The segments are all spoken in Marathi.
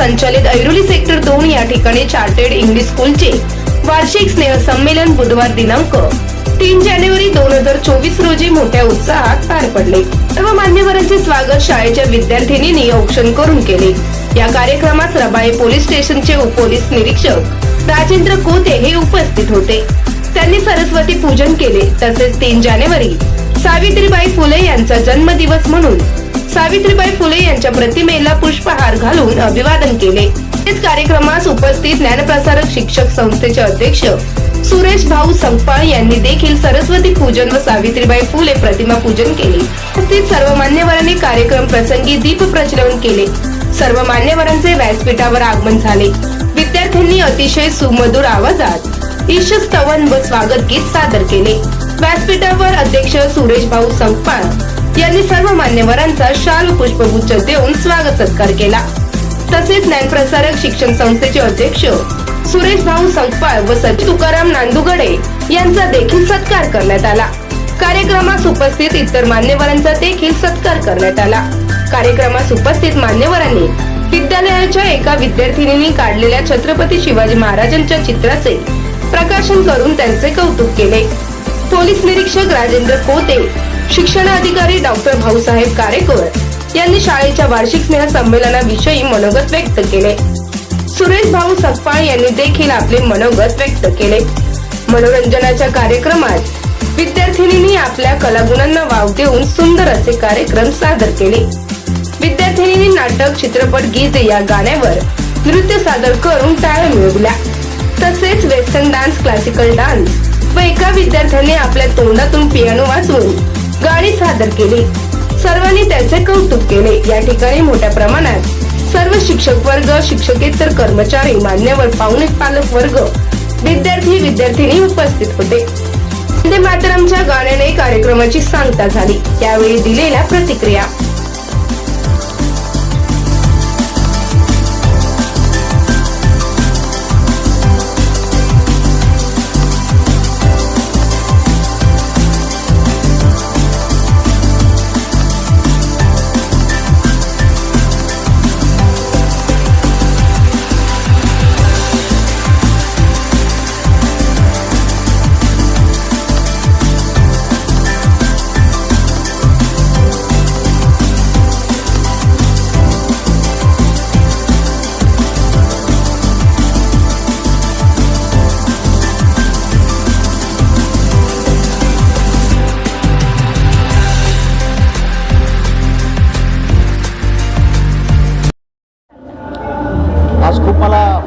संचालित ऐरोली सेक्टर दोन या ठिकाणी चार्टर्ड इंग्लिश स्कूलचे वार्षिक स्नेह संमेलन बुधवार दिनांक तीन जानेवारी दोन हजार चोवीस रोजी मोठ्या उत्साहात पार पडले. सर्व मान्यवरांचे स्वागत शाळेच्या विद्यार्थिनींनी औक्षण करून केले. या कार्यक्रमात रबाळे पोलीस स्टेशनचे उपपोलीस निरीक्षक राजेंद्र कोते हे उपस्थित होते. त्यांनी सरस्वती पूजन केले. तसेच तीन जानेवारी सावित्रीबाई फुले यांचा जन्मदिवस म्हणून सावित्रीबाई फुले यांच्या प्रतिमेला पुष्पहार घालून अभिवादन केले. कार्यक्रमास उपस्थित ज्ञानप्रसारक शिक्षक संस्थेचे अध्यक्ष सुरेश भाऊ संपाळ यांनी देखील सरस्वती पूजन व सावित्रीबाई फुले प्रतिमा पूजन केले. उपस्थित सर्व मान्यवरांनी कार्यक्रम प्रसंगी दीप प्रज्वलन केले. सर्व मान्यवरांचे व्यासपीठावर आगमन झाले. विद्यार्थ्यांनी अतिशय सुमधुर आवाजात ईशस्तवन व स्वागत गीत सादर केले. व्यासपीठावर अध्यक्ष सुरेश भाऊ संपाळ यांनी सर्व मान्यवरांचा शाल पुष्पगुच्छ देऊन स्वागत सत्कार केला. तसेच ज्ञानप्रसारक शिक्षण संस्थेचे अध्यक्ष सुरेश भाऊ संकपाळ व सचिव तुकाराम नांदुगडे यांचा देखील सत्कार करण्यात आला. कार्यक्रमास उपस्थित इतर मान्यवरांचा देखील सत्कार करण्यात आला. कार्यक्रमास उपस्थित मान्यवरांनी विद्यालयाच्या एका विद्यार्थिनीने काढलेल्या छत्रपती शिवाजी महाराजांच्या चित्राचे प्रकाशन करून त्यांचे कौतुक केले. पोलीस निरीक्षक राजेंद्र शिक्षण शिक्षणाधिकारी डॉक्टर भाऊसाहेब कारेकर यांनी शाळेच्या वार्षिक स्नेह संमेलनाविषयी मनोगत व्यक्त केले. सुरेश भाऊ सकपाळ यांनी देखील आपले मनोगत व्यक्त केले. मनोरंजनाच्या कार्यक्रमात विद्यार्थिनींनी आपल्या कलागुणांना वाव देऊन सुंदर असे कार्यक्रम सादर केले. विद्यार्थिनींनी नाटक चित्रपट गीत या गाण्यावर नृत्य सादर करून टाळ्या मिळवल्या. तसेच वेस्टर्न डान्स क्लासिकल डान्स व एका विद्यार्थ्याने आपल्या तोंडातून पियानो वाजवून गाणी सादर केली. सर्वांनी त्याचे कौतुक केले. या ठिकाणी मोठ्या प्रमाणात सर्व शिक्षक वर्ग शिक्षकेतर कर्मचारी मान्यवर पाहुणे पालक वर्ग विद्यार्थी विद्यार्थिनी उपस्थित होते. वंदे मातरमच्या गाण्याने कार्यक्रमाची सांगता झाली. त्यावेळी दिलेल्या प्रतिक्रिया.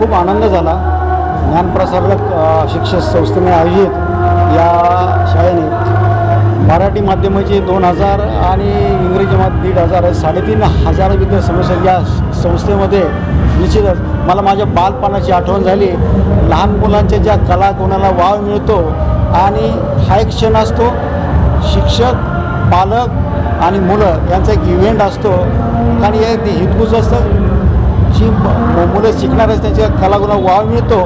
खूप आनंद झाला. ज्ञानप्रसारक शिक्षक संस्थेने आयोजित या शाळेने मराठी माध्यमाचे दोन हजार आणि इंग्रजी माध्यम दीड हजार साडेतीन हजार विद्या समस्या या संस्थेमध्ये निश्चितच मला माझ्या बालपणाची आठवण झाली. लहान मुलांच्या ज्या कला कोणाला वाव मिळतो आणि हा एक क्षण असतो शिक्षक पालक आणि मुलं यांचा एक इव्हेंट असतो. आणि हे हितगुज असतं. जी मुलं शिकणारच त्यांच्या कलागुणा वाव मिळतो.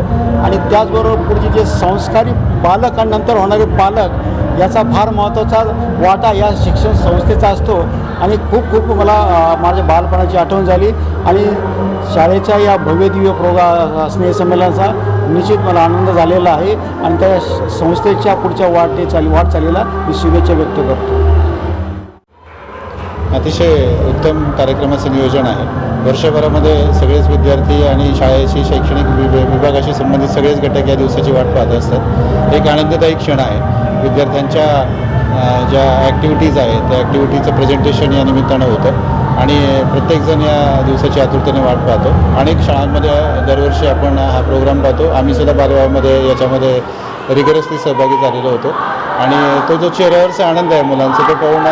आणि त्याचबरोबर पुढचे जे संस्कारी पालक आणि नंतर होणारे पालक याचा फार महत्त्वाचा वाटा या शिक्षण संस्थेचा असतो. आणि खूप खूप मला माझ्या बालपणाची आठवण झाली. आणि शाळेच्या या भव्यदिव्य प्रोगा स्नेहसंमेलनाचा निश्चित मला आनंद झालेला आहे. आणि त्या संस्थेच्या पुढच्या वाटे चाली वाट चाललेला मी शुभेच्छा व्यक्त करतो. अतिशय उत्तम कार्यक्रमाचं नियोजन आहे. वर्षभरामध्ये सगळेच विद्यार्थी आणि शाळेशी शैक्षणिक वि- विभागाशी संबंधित सगळेच घटक या दिवसाची वाट पाहत असतात. एक आनंददायी क्षण आहे. विद्यार्थ्यांच्या ज्या ॲक्टिव्हिटीज आहेत त्या ॲक्टिव्हिटीचं प्रेझेंटेशन या निमित्तानं होतं. आणि प्रत्येकजण या दिवसाची आतुरतेने वाट पाहतो. अनेक शाळांमध्ये दरवर्षी आपण हा प्रोग्राम पाहतो. आम्ही सुद्धा बालवामध्ये याच्यामध्ये रिगरसली सहभागी झालेलो होतो. आणि तो जो चेहऱ्यावरचा आनंद आहे मुलांचा तो पाहून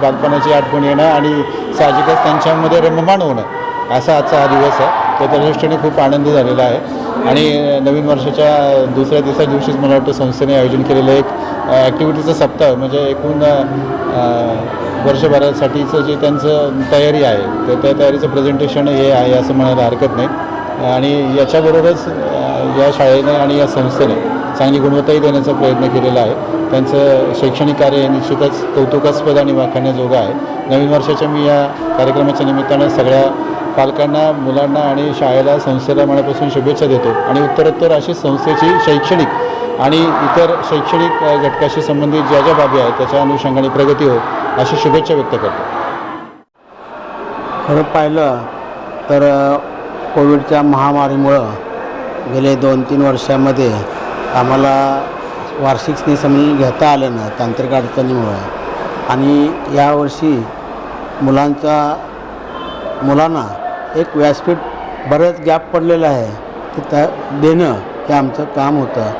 बालपणाची आठवण येणं आणि साहजिकच त्यांच्यामध्ये रममाण होणं असा आजचा हा दिवस आहे. तर त्या दृष्टीने खूप आनंद झालेला आहे. आणि नवीन वर्षाच्या दुसऱ्या तिसऱ्या दिवशीच मला वाटतं संस्थेने आयोजन केलेलं एक ॲक्टिव्हिटीचं सप्ताह म्हणजे एकूण वर्षभरासाठीचं जे त्यांचं तयारी आहे तर त्या तयारीचं प्रेझेंटेशन हे आहे असं म्हणायला हरकत नाही. आणि याच्याबरोबरच या शाळेने आणि या संस्थेने चांगली गुणवत्ताही देण्याचा प्रयत्न केलेला आहे. त्यांचं शैक्षणिक कार्य निश्चितच कौतुकास्पद आणि वाखाण्याजोगं आहे. नवीन वर्षाच्या मी या कार्यक्रमाच्या निमित्तानं सगळ्या पालकांना मुलांना आणि शाळेला संस्थेला मनापासून शुभेच्छा देतो. आणि उत्तरोत्तर अशी संस्थेची शैक्षणिक आणि इतर शैक्षणिक घटकाशी संबंधित ज्या ज्या बाबी आहेत त्याच्या अनुषंगाने प्रगती हो अशी शुभेच्छा व्यक्त करतो. खरं पाहिलं तर कोविडच्या महामारीमुळं गेले दोन तीन वर्षामध्ये आम्हाला वार्षिक स्नेहसंमेलन घेता आलं ना तांत्रिक अडचणीमुळं. आणि यावर्षी मुलांचा मुलांना एक व्यासपीठ बरंच गॅप पडलेलं आहे. ते त्या देणं हे आमचं काम होतं.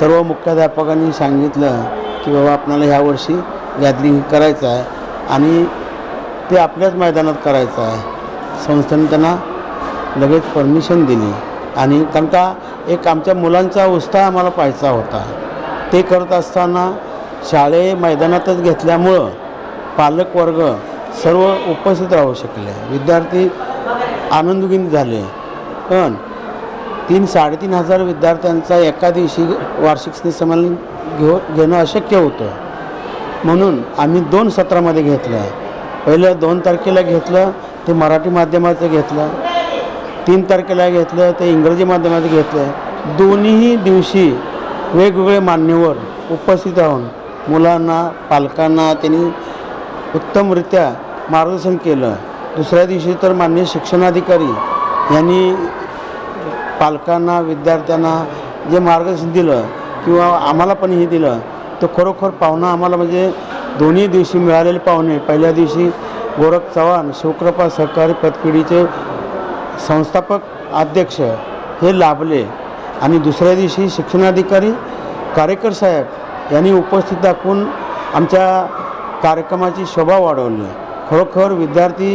सर्व मुख्याध्यापकांनी सांगितलं की बाबा आपल्याला ह्यावर्षी गॅदरिंग करायचं आहे आणि ते आपल्याच मैदानात करायचं आहे. संस्थेने त्यांना लगेच परमिशन दिली. आणि कारण एक आमच्या मुलांचा उत्साह आम्हाला पाहायचा होता. ते करत असताना शाळे मैदानातच घेतल्यामुळं पालकवर्ग सर्व उपस्थित राहू शकले. विद्यार्थी आनंदगिन झाले. पण तीन साडेतीन हजार विद्यार्थ्यांचा एका दिवशी वार्षिक स्नेहसंमेलन घेऊ घेणं अशक्य होतं. म्हणून आम्ही दोन सत्रामध्ये घेतलं पहिलं दोन तारखेला घेतलं ते मराठी माध्यमाचं घेतलं. तीन तारखेला घेतलं ते इंग्रजी माध्यमात घेतलं. दोन्हीही दिवशी वेगवेगळे मान्यवर उपस्थित राहून मुलांना पालकांना त्यांनी उत्तमरित्या मार्गदर्शन केलं. दुसऱ्या दिवशी तर मान्य शिक्षणाधिकारी यांनी पालकांना विद्यार्थ्यांना जे मार्गदर्शन दिलं किंवा आम्हाला पण हे दिलं तर खरोखर पाहुणं आम्हाला म्हणजे दोन्ही दिवशी मिळालेले पाहुणे. पहिल्या दिवशी गोरख चव्हाण शिवकृपा सहकारी पतपिढीचे संस्थापक अध्यक्ष हे लाभले आणि दुसऱ्या दिवशी शिक्षणाधिकारी कारेकर साहेब यांनी उपस्थित दाखवून आमच्या कार्यक्रमाची शोभा वाढवली. खरोखर विद्यार्थी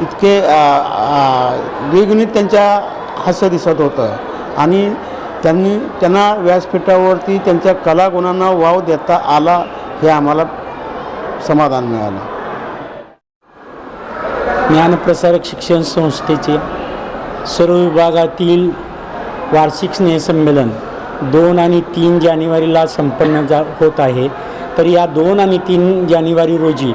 इतके द्विगुणित त्यांच्या हास्य दिसत होतं आणि त्यांनी त्यांना व्यासपीठावरती त्यांच्या कलागुणांना वाव देता आला हे आम्हाला समाधान मिळालं. ज्ञानप्रसारक शिक्षण संस्थेचे सर्व विभागातील वार्षिक स्नेहसंमेलन दोन आणि तीन जानेवारीला संपन्न जा होत आहे. तर या दोन आणि तीन जानेवारी रोजी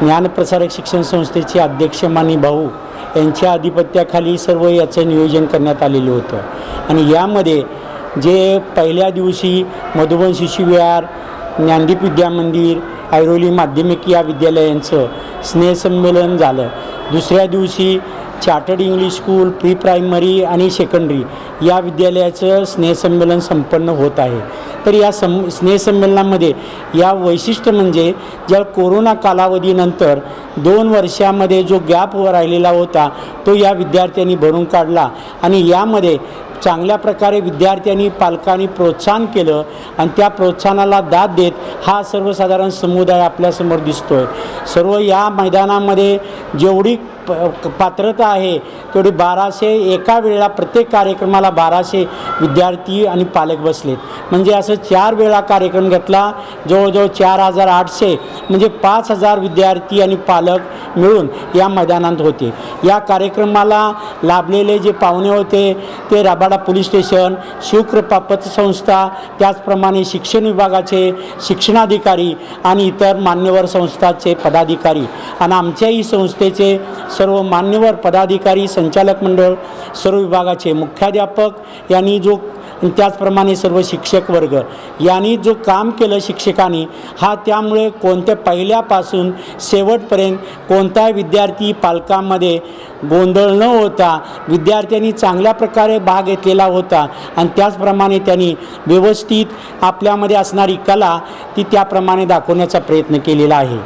ज्ञानप्रसारक शिक्षण संस्थेचे अध्यक्ष मानी भाऊ यांच्या आधिपत्याखाली सर्व याचं नियोजन करण्यात आलेलं होतं. आणि यामध्ये जे पहिल्या दिवशी मधुबन शिशुविहार ज्ञानदीप विद्या मंदिर ऐरोली माध्यमिक या विद्यालयांचं स्नेहसंमेलन झालं. दुसऱ्या दिवशी chartered English school pre primary आणि सेकंडरी या विद्यालयाचं स्नेहसंमेलन संपन्न होत आहे. तर या सं स्नेहसंमेलनामध्ये या वैशिष्ट्य म्हणजे ज्या कोरोना कालावधीनंतर दोन वर्षामध्ये जो गॅप राहिलेला होता तो या विद्यार्थ्यांनी भरून काढला. आणि यामध्ये चांगल्या प्रकारे विद्यार्थ्यांनी पालकांनी प्रोत्साहन केलं आणि त्या प्रोत्साहनाला दाद देत हा सर्वसाधारण समुदाय आपल्यासमोर दिसतो आहे सर्व या मैदानामध्ये जेवढी प पात्रता आहे तेवढी बाराशे एका वेळेला प्रत्येक कार्यक्रमाला बाराशे विद्यार्थी आणि पालक बसलेत. म्हणजे असं चार वेळा कार्यक्रम घेतला जवळजवळ चार हजार आठशे म्हणजे पाच हजार विद्यार्थी आणि पालक मिळून या मैदानात होते. या कार्यक्रमाला लाभलेले जे पाहुणे होते ते राबाडा पोलीस स्टेशन शिवकृपा पतसंस्था त्याचप्रमाणे शिक्षण विभागाचे शिक्षणाधिकारी आणि इतर मान्यवर संस्थाचे पदाधिकारी. आणि आमच्याही संस्थेचे सर्व मान्यवर पदाधिकारी संचालक मंडळ सर्व विभागाचे मुख्याध्यापक यांनी जो आणि त्याचप्रमाणे सर्व शिक्षक वर्ग यांनी जो काम केलं शिक्षकांनी हा त्यामुळे कोणत्या पहिल्यापासून शेवटपर्यंत कोणताही विद्यार्थी पालकांमध्ये गोंधळ न होता विद्यार्थ्यांनी चांगल्या प्रकारे भाग घेतलेला होता आणि त्याचप्रमाणे त्यांनी व्यवस्थित आपल्यामध्ये असणारी कला ती त्याप्रमाणे दाखवण्याचा प्रयत्न केलेला आहे.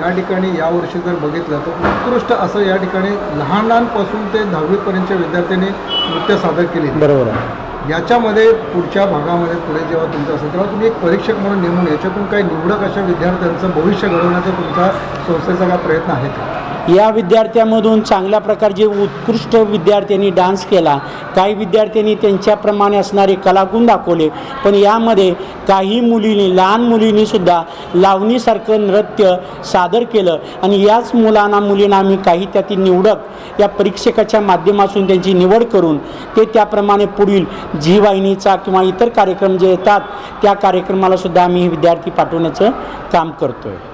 या ठिकाणी यावर्षी जर बघितलं तर उत्कृष्ट असं या ठिकाणी लहानांपासून ते दहावीपर्यंतच्या विद्यार्थ्यांनी नृत्य सादर केले बरोबर आहे. याच्यामध्ये पुढच्या भागामध्ये पुढे जेव्हा तुमचं असेल तेव्हा तुम्ही एक परीक्षक म्हणून नेमून याच्यातून काही निवडक अशा विद्यार्थ्यांचं भविष्य घडवण्याचा तुमचा संस्थेचा काय प्रयत्न आहे का? या विद्यार्थ्यामधून चांगल्या प्रकारचे उत्कृष्ट विद्यार्थ्यांनी डान्स केला. काही विद्यार्थ्यांनी त्यांच्याप्रमाणे असणारे कलागुण दाखवले. पण यामध्ये काही मुलींनी लहान मुलींनीसुद्धा लावणीसारखं नृत्य सादर केलं. आणि याच मुलांना मुलींना आम्ही काही त्यातील निवडक या परीक्षकाच्या माध्यमातून त्यांची निवड करून ते त्याप्रमाणे पुढील झी वाहिनीचा किंवा इतर कार्यक्रम जे येतात त्या कार्यक्रमालासुद्धा आम्ही आम्ही विद्यार्थी पाठवण्याचं काम करतो आहे